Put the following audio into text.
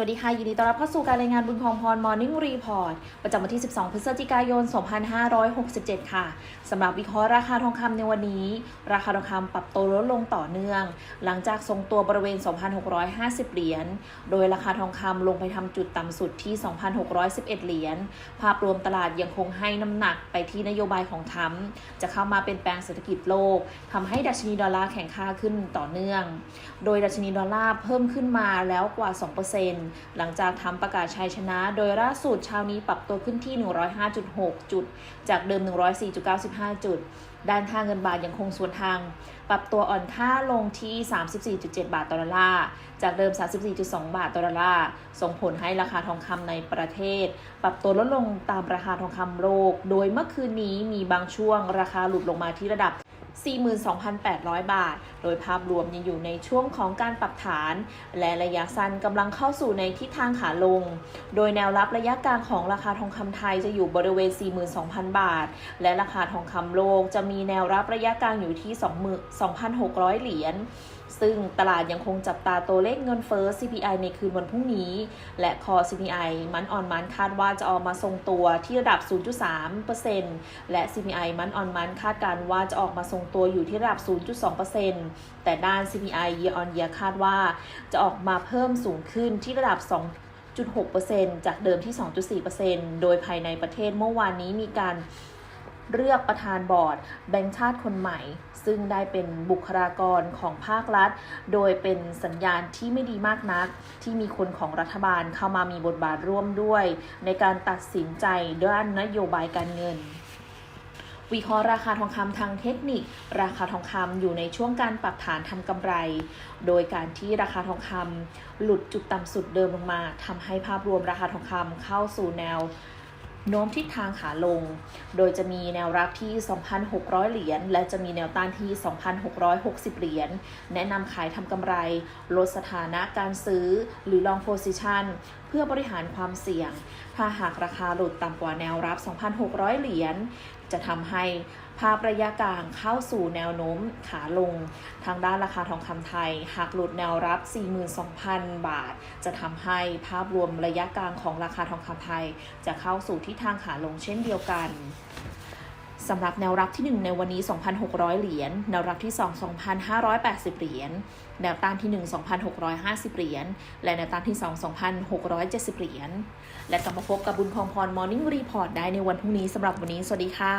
วัสดีค่ะยินดีต้อนรับเข้าสู่การรายงานบุญคองพร Morning Report ประจำวันที่ 12 พฤศจิกายน 2567 ค่ะสำหรับวิเคราะห์ราคาทองคำในวันนี้ ราคาทองคำปรับตัวลดลงต่อเนื่อง หลังจากทรงตัวบริเวณ 2,650 เหรียญโดยราคาทองคำลงไปทำจุดต่ำสุดที่ 2,611 เหรียญภาพรวมตลาดยังคงให้น้ำหนักไปที่นโยบายของทรัมป์จะเข้ามาเป็นแปลงเศรษฐกิจโลกทำให้ดัชนีดอลลาร์แข็งค่าขึ้นต่อเนื่อง โดยดัชนีดอลลาร์เพิ่มขึ้นมาแล้วกว่า 2%หลังจากทำประกาศชัยชนะ โดยล่าสุดเช้านี้ปรับตัวขึ้นที่ 105.6 จุด จากเดิม 104.95 จุด ด้านค่าเงินบาทยังคงส่วนทาง ปรับตัวอ่อนค่าลงที่ 34.7 บาทต่อดอลลาร์ จากเดิม 34.2 บาทต่อดอลลาร์ ส่งผลให้ราคาทองคำในประเทศ ปรับตัวลดลงตามราคาทองคำโลก โดยเมื่อคืนนี้มีบางช่วงราคาหลุดลงมาที่ระดับ 42,800 บาท โดยภาพรวมยังอยู่ในช่วงของการปรับฐาน และระยะสั้นกำลังเข้าสู่ในทิศทางขาลง โดยแนวรับระยะกลางของราคาทองคำไทยจะอยู่บริเวณ 42,000 บาท และราคาทองคำโลกจะมีแนวรับระยะกลางอยู่ที่ 2,600 เหรียญซึ่งตลาดยังคงจับตาตัวเลขเงินเฟ้อ CPI ในคืนวันพรุ่งนี้ และคอ CPI มันออนมันคาดว่าจะออกมาทรงตัวที่ระดับ 0.3%และ CPI มันออนมันคาดการณ์ว่าจะออกมาทรงตัวอยู่ที่ระดับ 0.2%แต่ด้าน CPI year on year คาดว่าจะออกมาเพิ่มสูงขึ้นที่ระดับ 2.6%จากเดิมที่ 2.4%โดยภายในประเทศเมื่อวานนี้มีการเลือกประธานบอร์ดแบงก์ชาติคนใหม่ ซึ่งได้เป็นบุคลากรของภาครัฐ โดยเป็นสัญญาณที่ไม่ดีมากนัก ที่มีคนของรัฐบาลเข้ามามีบทบาทร่วมด้วย ในการตัดสินใจด้านนโยบายการเงิน วิเคราะห์ราคาทองคำทางเทคนิค ราคาทองคำอยู่ในช่วงการปรับฐานทำกำไร โดยการที่ราคาทองคำหลุดจุดต่ำสุดเดิมลงมาทำให้ภาพรวมราคาทองคำเข้าสู่แนวโน้มทิศทางขาลง โดยจะมีแนวรับที่ 2,600 เหรียญ และจะมีแนวต้านที่ 2,660 เหรียญ แนะนำขายทำกำไร ลดสถานะการซื้อหรือ long position เพื่อบริหารความเสี่ยง ถ้าหากราคาหลุดต่ำกว่าแนวรับ 2,600 เหรียญ จะทำให้ภาพระยะกลางเข้าสู่แนวโน้มขาลง ทางด้านราคาทองคำไทย หากหลุดแนวรับ 42,000 บาท จะทำให้ภาพรวมระยะกลางของราคาทองคำไทย จะเข้าสู่ทิศทางขาลงเช่นเดียวกัน สำหรับแนวรับที่ 1 ในวันนี้ 2,600 เหรียญ แนวรับที่ 2 2,580 เหรียญ แนวต้านที่ 1 2,650 เหรียญ และแนวต้านที่ 2 2,670 เหรียญ และกลับมาพบกับบุญพองพร Morning Report ได้ในวันพรุ่งนี้สำหรับวันนี้ สวัสดีค่ะ